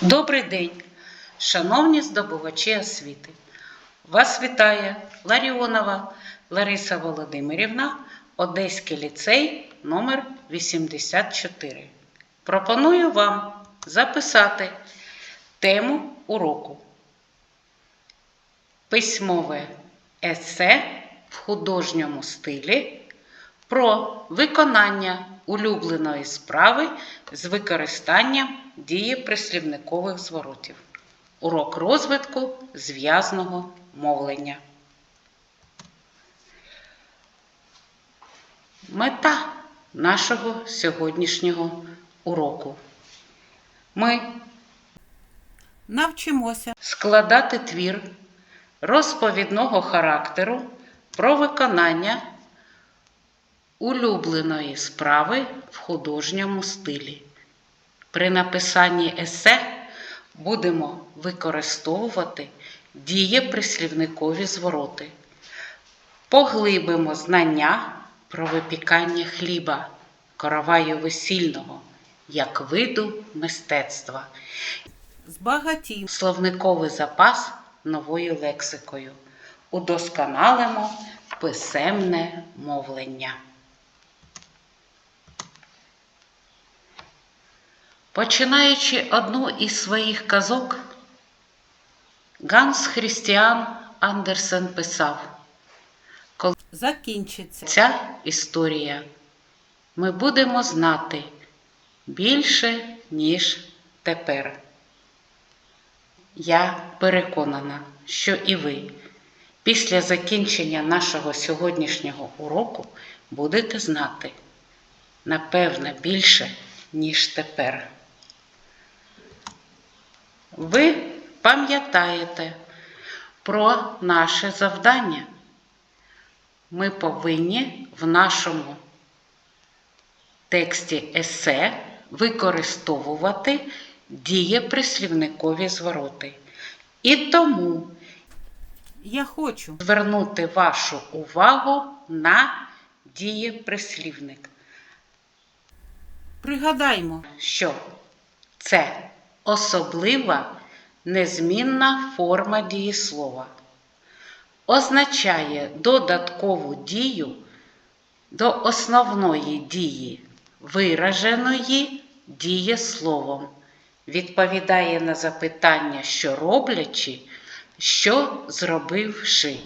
Добрий день, шановні здобувачі освіти. Вас вітає Ларіонова Лариса Володимирівна, Одеський ліцей номер 84. Пропоную вам записати тему уроку. Письмове есе в художньому стилі про виконання улюбленої справи з використанням дієприслівникових зворотів. Урок розвитку зв'язного мовлення. Мета нашого сьогоднішнього уроку. Ми Навчимося складати твір розповідного характеру про виконання улюбленої справи в художньому стилі. При написанні есе будемо використовувати дієприслівникові звороти. Поглибимо знання про випікання хліба, короваю весільного, як виду мистецтва збагатім, словниковий запас новою лексикою. Удосконалимо писемне мовлення. Починаючи одну із своїх казок, Ганс Хрістіан Андерсен писав, коли закінчиться. ця історія ми будемо знати більше, ніж тепер. Я переконана, що і ви після закінчення нашого сьогоднішнього уроку будете знати, напевне, більше, ніж тепер. Ви пам'ятаєте про наше завдання. Ми повинні в нашому тексті есе використовувати дієприслівникові звороти. І тому Я хочу. звернути вашу увагу на дієприслівник, Пригадаймо, що це особлива незмінна форма дієслова. Означає додаткову дію до основної дії, вираженої дієсловом. Відповідає на запитання, що роблячи, що зробивши.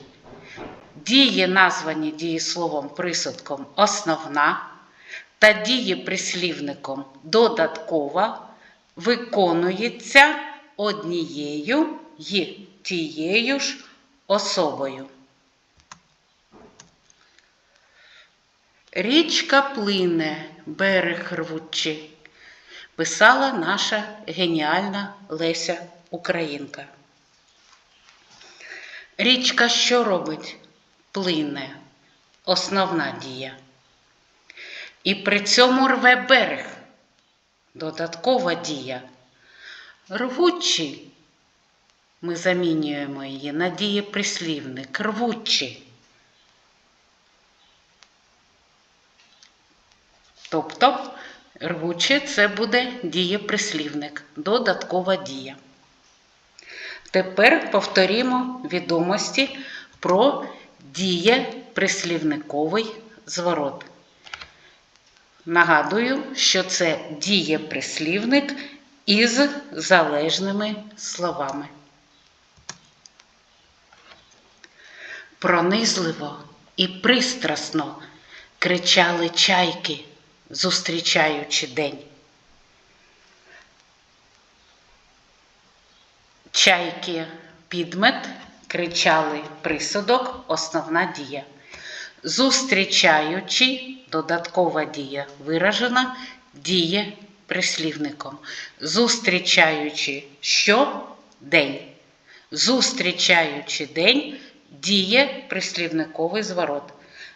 Дії, названі дієсловом присудком основна та дієприслівником додаткова, виконується однією й тією ж особою. Річка плине, берег рвучи, писала наша геніальна Леся Українка. Річка що робить? Плине, основна дія. І при цьому рве берег, додаткова дія. Рвучі ми замінюємо її на дієприслівник рвучі. Тобто рвуче це буде дієприслівник, додаткова дія. Тепер повторімо відомості про дієприслівниковий зворот. Нагадую, що це дієприслівник із залежними словами. Пронизливо і пристрасно кричали чайки, зустрічаючи день. Чайки підмет кричали присудок, основна дія. Зустрічаючи, додаткова дія виражена, діє прислівником. Зустрічаючи що день. Зустрічаючи день, діє прислівниковий зворот.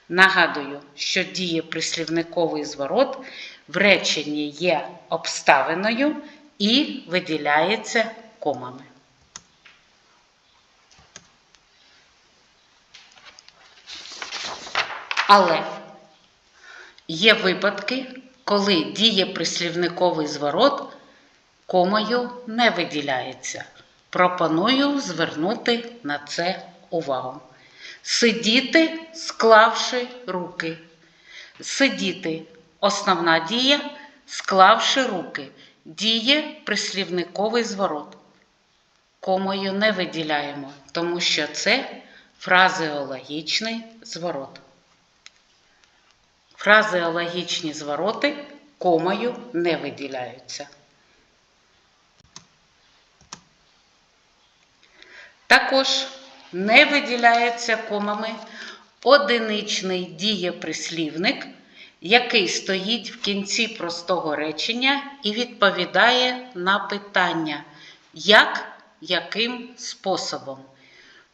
Нагадую, що діє прислівниковий зворот в реченні є обставиною і виділяється комами. Але є випадки, коли діє прислівниковий зворот комою не виділяється. Пропоную звернути на це увагу. Сидіти, склавши руки. Сидіти основна дія, склавши руки. Діє прислівниковий зворот. Комою не виділяємо, тому що це фразеологічний зворот. Фразеологічні звороти комою не виділяються. Також не виділяється комами одиничний дієприслівник, який стоїть в кінці простого речення і відповідає на питання, як, яким способом.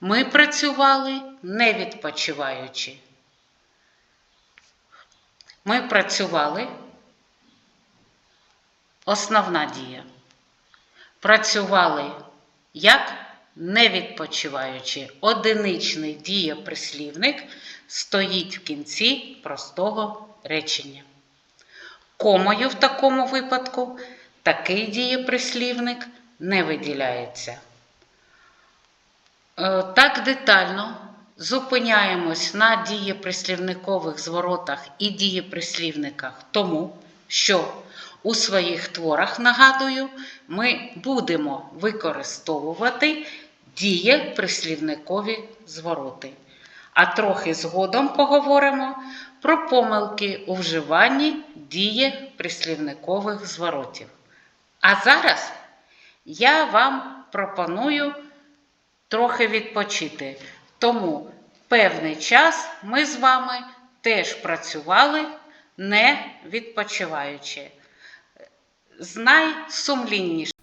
Ми працювали не відпочиваючи. Ми працювали. Основна дія. Працювали як не відпочиваючи. Одиничний дієприслівник стоїть в кінці простого речення. Комою в такому випадку такий дієприслівник не виділяється. Е, Так детально зупиняємось на дієприслівникових зворотах і дієприслівниках, тому що у своїх творах, нагадую, ми будемо використовувати дієприслівникові звороти. А трохи згодом поговоримо про помилки у вживанні дієприслівникових зворотів. А зараз я вам пропоную трохи відпочити. Тому певний час ми з вами теж працювали не відпочиваючи. З найсумліннішим.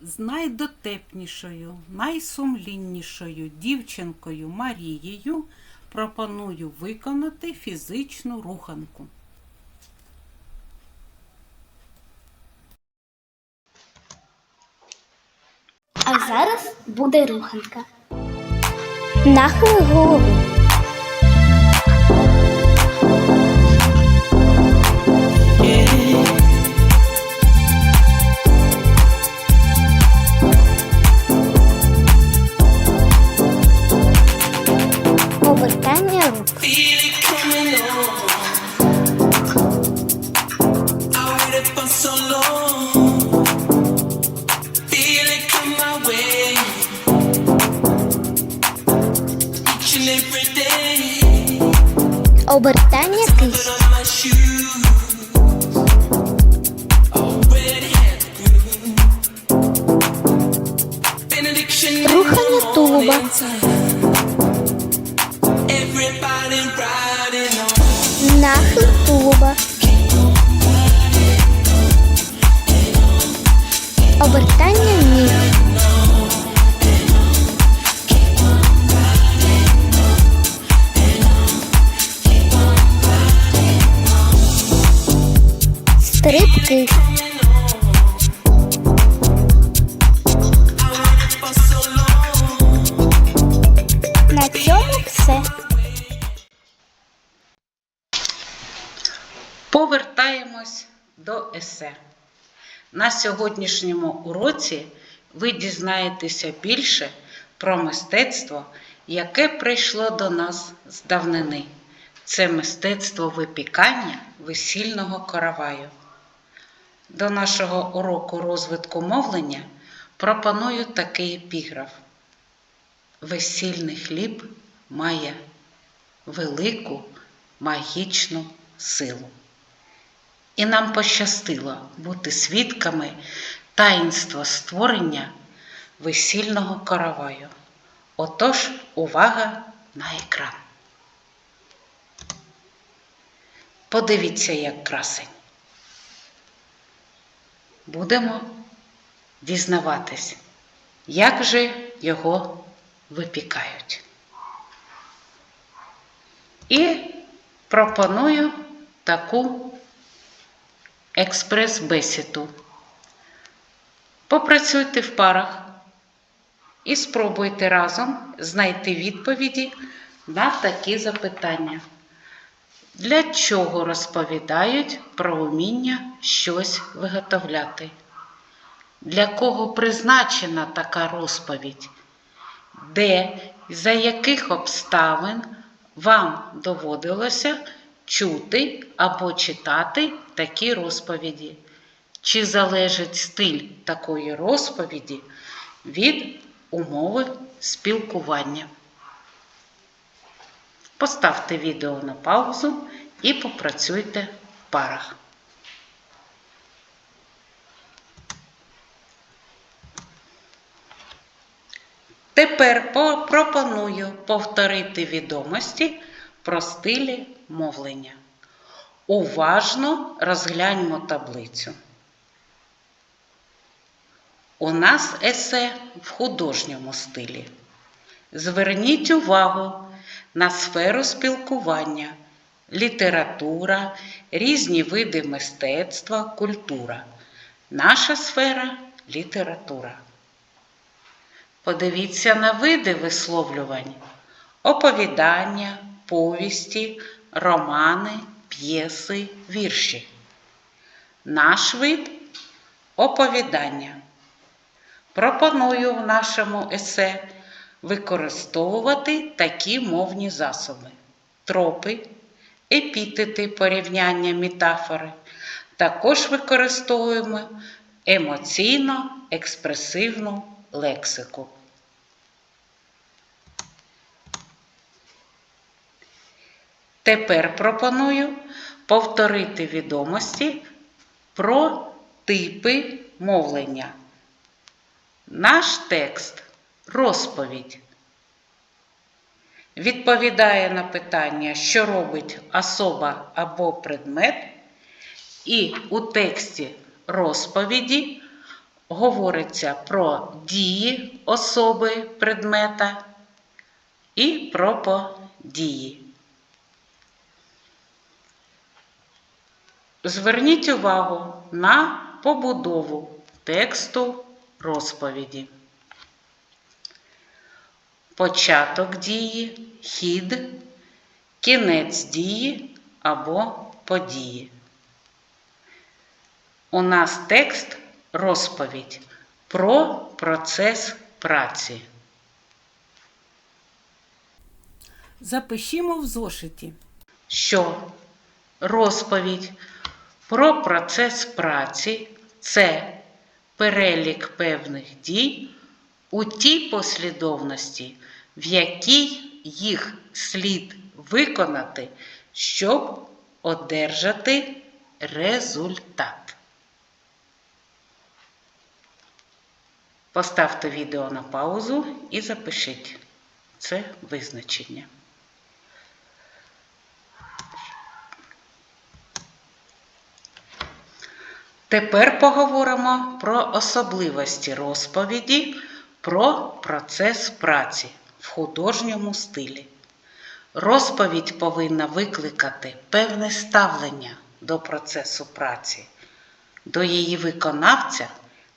З найдотепнішою, найсумліннішою дівчинкою Марією пропоную виконати фізичну руханку. А зараз буде руханка. Нахили голову. Повертання groove. Benediction. Рухання тулуба. Нахил тулуба. Обертання ніг. Есе. На сьогоднішньому уроці ви дізнаєтеся більше про мистецтво, яке прийшло до нас з давнини. Це мистецтво випікання весільного караваю. До нашого уроку розвитку мовлення пропоную такий епіграф. Весільний хліб має велику магічну силу. І нам пощастило бути свідками таїнства створення весільного караваю. Отож, увага на екран. Подивіться, як красень. Будемо дізнаватись, як же його випікають. І пропоную таку експрес-бесіду. Попрацюйте в парах і спробуйте разом знайти відповіді на такі запитання. Для чого розповідають про вміння щось виготовляти? Для кого призначена така розповідь? Де, за яких обставин вам доводилося чути або читати такі розповіді? Чи залежить стиль такої розповіді від умови спілкування? Поставте відео на паузу і попрацюйте в парах. Тепер пропоную повторити відомості про стилі мовлення. Уважно розгляньмо таблицю. У нас есе в художньому стилі. Зверніть увагу на сферу спілкування, література, різні види мистецтва, культура. Наша сфера література. Подивіться на види висловлювань: оповідання, повісті, романи, п'єси, вірші. Наш вид оповідання. Пропоную в нашому есе використовувати такі мовні засоби: тропи, епітети, порівняння, метафори. Також використовуємо емоційно-експресивну лексику. Тепер пропоную повторити відомості про типи мовлення. Наш текст розповідь. Відповідає на питання, що робить особа або предмет, і у тексті розповіді говориться про дії особи предмета і про події. Зверніть увагу на побудову тексту розповіді. Початок дії, хід, кінець дії або події. У нас текст розповідь про процес праці. Запишімо в зошиті. що розповідь про процес праці це перелік певних дій у тій послідовності, в якій їх слід виконати, щоб одержати результат. Поставте відео на паузу і запишіть це визначення. Тепер поговоримо про особливості розповіді про процес праці в художньому стилі. Розповідь повинна викликати певне ставлення до процесу праці, до її виконавця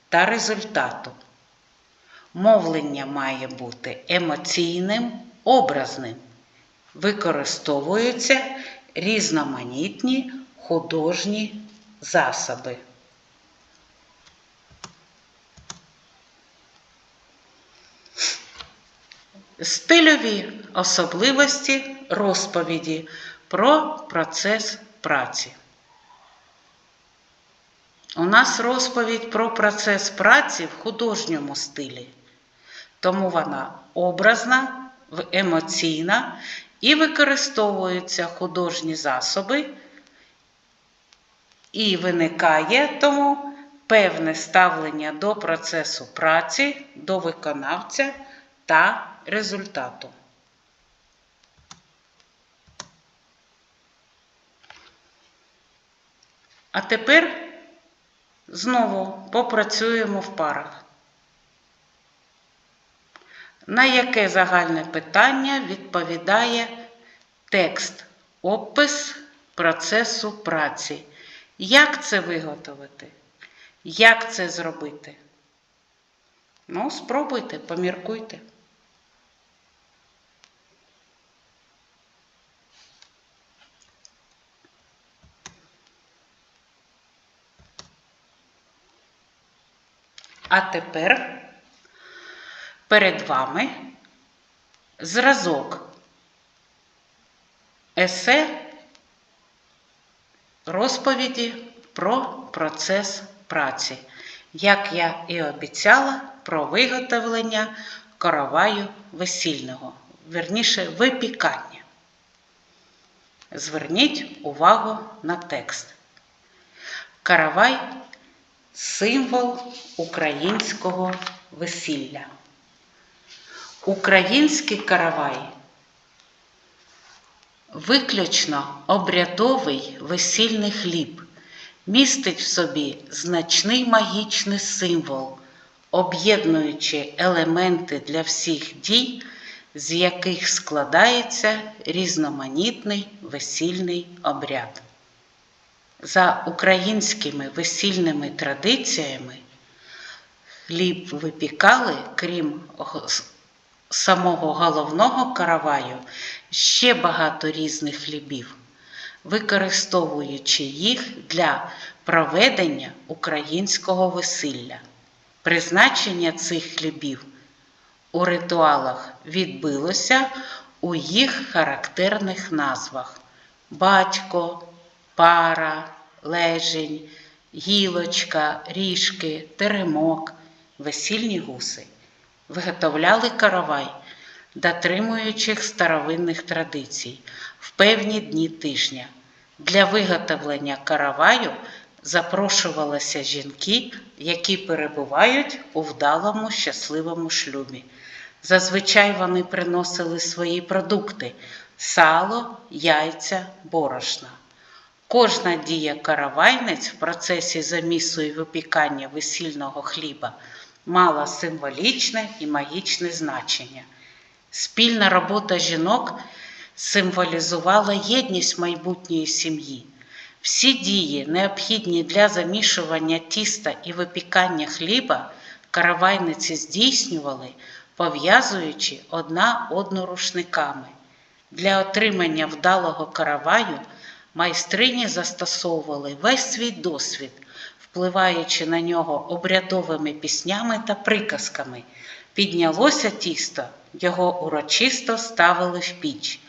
та результату. Мовлення має бути емоційним, образним. Використовуються різноманітні художні засоби. Стильові особливості розповіді про процес праці. У нас розповідь про процес праці в художньому стилі, тому вона образна, емоційна і використовуються художні засоби, і виникає тому певне ставлення до процесу праці, до виконавця та результату. А тепер знову попрацюємо в парах. На яке загальне питання відповідає текст, опис процесу праці? Як це виготовити? Як це зробити? Ну, спробуйте, поміркуйте. А тепер перед вами зразок есе розповіді про процес праці, як я і обіцяла, про виготовлення караваю весільного, верніше випікання. Зверніть увагу на текст. Каравай символ українського весілля. Український каравай виключно обрядовий весільний хліб, містить в собі значний магічний символ, об'єднуючи елементи для всіх дій, з яких складається різноманітний весільний обряд. За українськими весільними традиціями хліб випікали, крім самого головного караваю, ще багато різних хлібів, використовуючи їх для проведення українського весілля. Призначення цих хлібів у ритуалах відбилося у їх характерних назвах батько, пара, лежень, гілочка, ріжки, теремок, весільні гуси. Виготовляли каравай, дотримуючих старовинних традицій в певні дні тижня. Для виготовлення караваю запрошувалися жінки, які перебувають у вдалому щасливому шлюбі. Зазвичай вони приносили свої продукти сало, яйця, борошна. Кожна дія каравайниць в процесі замісу і випікання весільного хліба мала символічне і магічне значення. Спільна робота жінок символізувала єдність майбутньої сім'ї. Всі дії, необхідні для замішування тіста і випікання хліба, каравайниці здійснювали, пов'язуючи одна одну рушниками. Для отримання вдалого караваю майстрині застосовували весь свій досвід, впливаючи на нього обрядовими піснями та приказками. Піднялося тісто, його урочисто ставили в піч.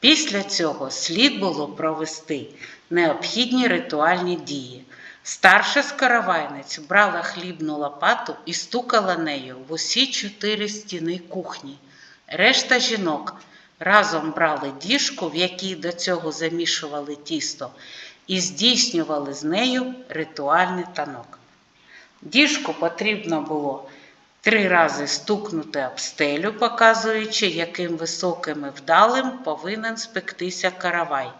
Після цього слід було провести необхідні ритуальні дії. Старша з каравайниць брала хлібну лопату і стукала нею в усі чотири стіни кухні. Решта жінок разом брали діжку, в якій до цього замішували тісто, і здійснювали з нею ритуальний танок. Діжку потрібно було три рази стукнути об стелю, показуючи, яким високим і вдалим повинен спектися каравай.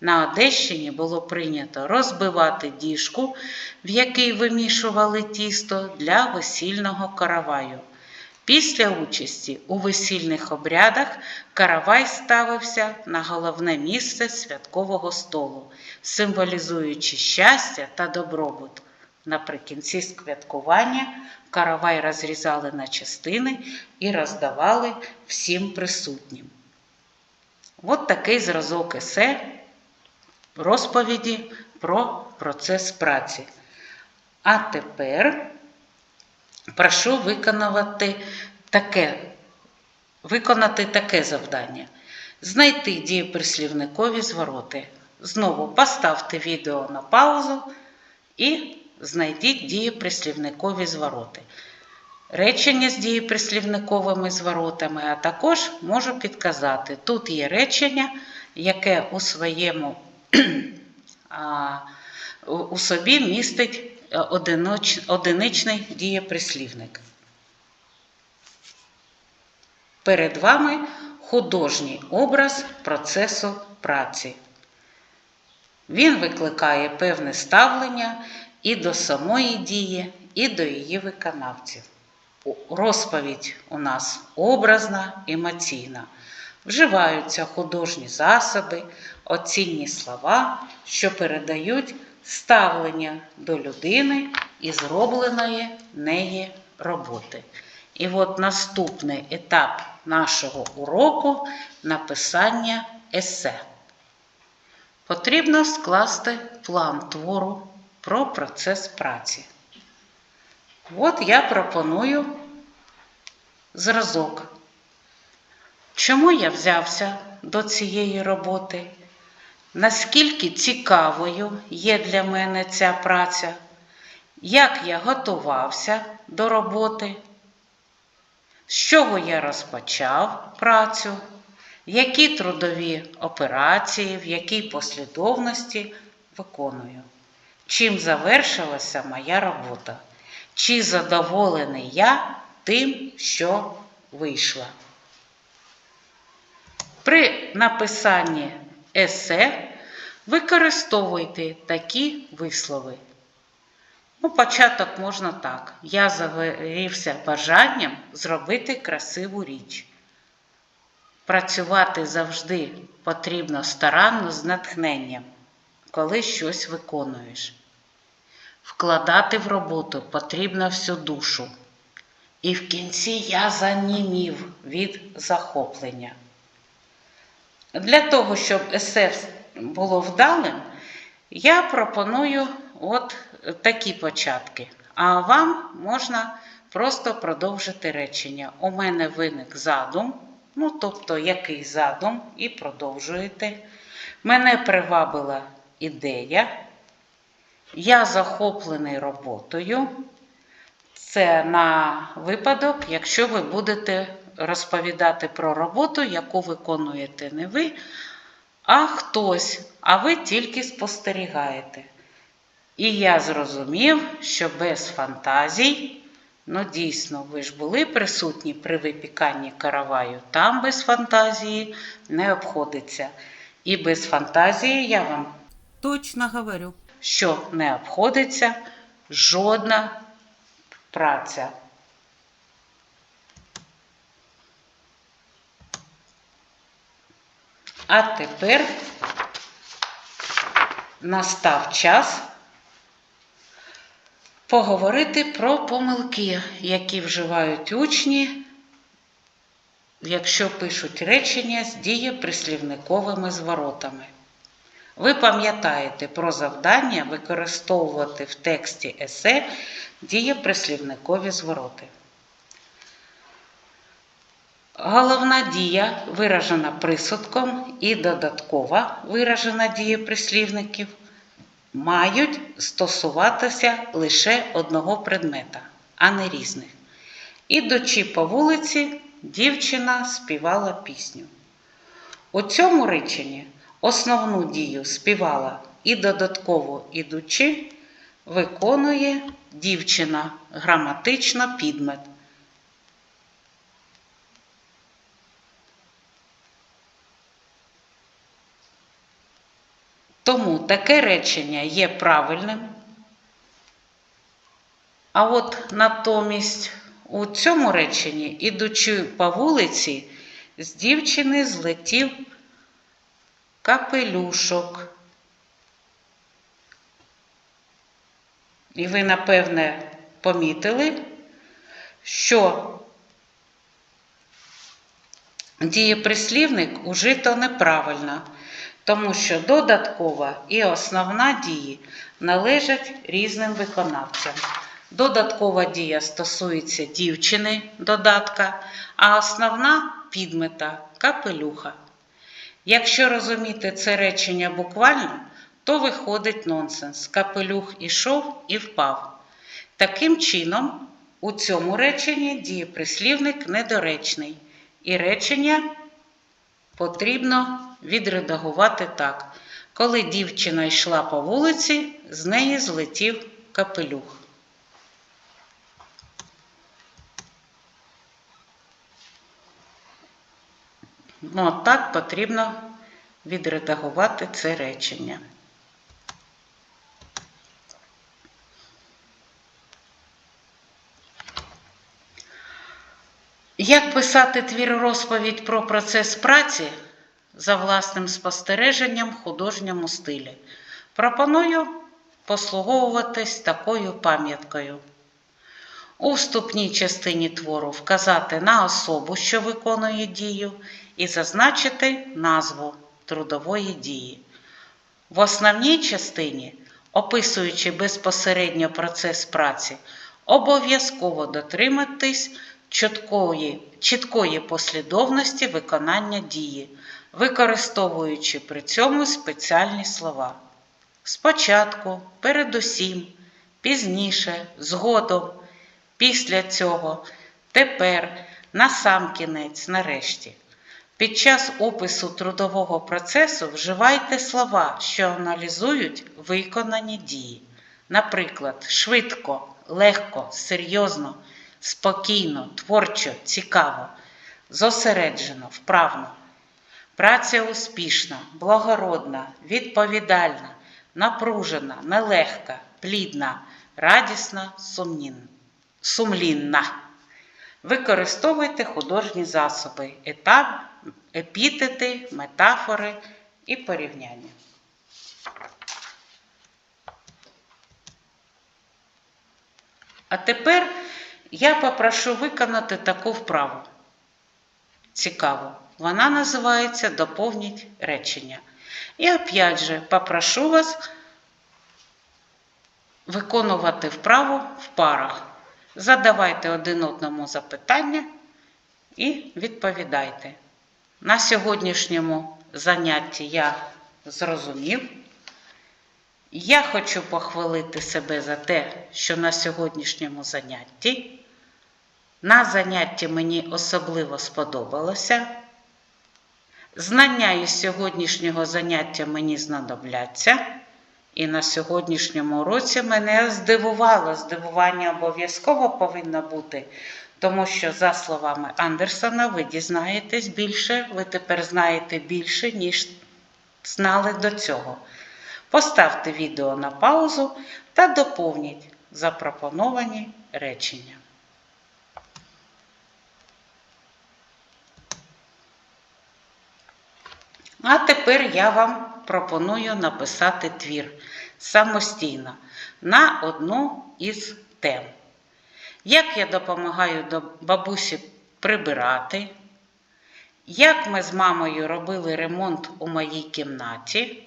На Одещині було прийнято розбивати діжку, в якій вимішували тісто для весільного караваю. Після участі у весільних обрядах каравай ставився на головне місце святкового столу, символізуючи щастя та добробут. Наприкінці святкування каравай розрізали на частини і роздавали всім присутнім. От такий зразок есе розповіді про процес праці. А тепер прошу виконувати таке, виконати таке завдання. Знайти дієприслівникові звороти. Знову поставте відео на паузу і знайдіть дієприслівникові звороти. Речення з дієприслівниковими зворотами, а також можу підказати. Тут є речення, яке у своєму у- собі містить одиноч- одиничний дієприслівник. Перед вами художній образ процесу праці. Він викликає певне ставлення і до самої дії, і до її виконавців. Розповідь у нас образна, емоційна. Вживаються художні засоби, оцінні слова, що передають ставлення до людини і зробленої неї роботи. І от наступний етап нашого уроку написання есе. Потрібно скласти план твору про процес праці. От я пропоную зразок. Чому я взявся до цієї роботи? Наскільки цікавою є для мене ця праця? Як я готувався до роботи? З чого я розпочав працю? Які трудові операції, в якій послідовності виконую? Чим завершилася моя робота? Чи задоволений я тим, що вийшло? При написанні есе використовуйте такі вислови. Ну, початок можна так. Я загорівся бажанням зробити красиву річ. Працювати завжди потрібно старанно з натхненням, коли щось виконуєш. Вкладати в роботу потрібно всю душу. І в кінці я занімів від захоплення. Для того, щоб есе було вдалим, я пропоную от такі початки. А вам можна просто продовжити речення. У мене виник задум, ну тобто який задум, і продовжуєте. Мене привабила ідея. Я захоплений роботою. Це на випадок, якщо ви будете розповідати про роботу, яку виконуєте не ви, а хтось, а ви тільки спостерігаєте. І я зрозумів, що без фантазій, ну дійсно, ви ж були присутні при випіканні караваю, там без фантазії не обходиться. І без фантазії я вам Точно говорю. що не обходиться жодна праця. А тепер настав час поговорити про помилки, які вживають учні, якщо пишуть речення з дієприслівниковими зворотами. Ви пам'ятаєте про завдання використовувати в тексті есе дієприслівникові звороти. Головна дія виражена присудком і додаткова виражена дієприслівників мають стосуватися лише одного предмета, а не різних. Ідучи по вулиці, дівчина співала пісню. У цьому реченні основну дію співала і додатково ідучи, виконує дівчина граматично підмет. Тому таке речення є правильним. А от натомість у цьому реченні, ідучи по вулиці, з дівчини злетів капелюшок. І ви, напевне, помітили, що дієприслівник ужито неправильно, тому що додаткова і основна дії належать різним виконавцям. Додаткова дія стосується дівчини додатка, а основна підмета капелюха. Якщо розуміти це речення буквально, то виходить нонсенс. Капелюх ішов і впав. Таким чином, у цьому реченні дієприслівник недоречний, і речення потрібно відредагувати так. Коли дівчина йшла по вулиці, з неї злетів капелюх. Ну, от так потрібно відредагувати це речення. Як писати твір розповідь про процес праці за власним спостереженням в художньому стилі? Пропоную послуговуватись такою пам'яткою. У вступній частині твору вказати на особу, що виконує дію, і зазначити назву трудової дії. В основній частині, описуючи безпосередньо процес праці, Обов'язково дотриматись чіткої, чіткої послідовності виконання дії, використовуючи при цьому спеціальні слова. Спочатку, передусім, пізніше, згодом, після цього, тепер, насамкінець, нарешті. Під час опису трудового процесу вживайте слова, що аналізують виконані дії. Наприклад, швидко, легко, серйозно, спокійно, творчо, цікаво, зосереджено, вправно. Праця успішна, благородна, відповідальна, напружена, нелегка, плідна, радісна, сумлінна. Використовуйте художні засоби, етап, епітети, метафори і порівняння. А тепер я попрошу виконати таку вправу. Цікаво. Вона називається Доповніть речення. І опять же попрошу вас виконувати вправу в парах. Задавайте один одному запитання і відповідайте. На сьогоднішньому занятті я зрозумів. Я хочу похвалити себе за те, що на сьогоднішньому занятті. На занятті мені особливо сподобалося. Знання із сьогоднішнього заняття мені знадобляться. І на сьогоднішньому уроці мене здивувало. Здивування обов'язково повинно бути, тому що, за словами Андерсона, ви дізнаєтесь більше, ви тепер знаєте більше, ніж знали до цього. Поставте відео на паузу та доповніть запропоновані речення. А тепер я вам пропоную написати твір самостійно на одну із тем. Як я допомагаю бабусі прибирати, як ми з мамою робили ремонт у моїй кімнаті,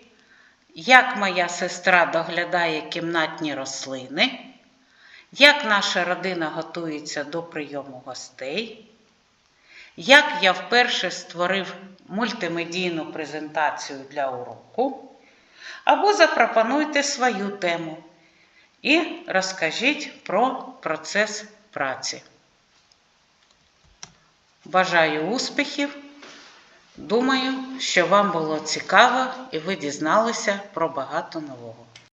як моя сестра доглядає кімнатні рослини, як наша родина готується до прийому гостей, як я вперше створив мультимедійну презентацію для уроку, або запропонуйте свою тему і розкажіть про процес праці. Бажаю успіхів! Думаю, що вам було цікаво і ви дізналися про багато нового.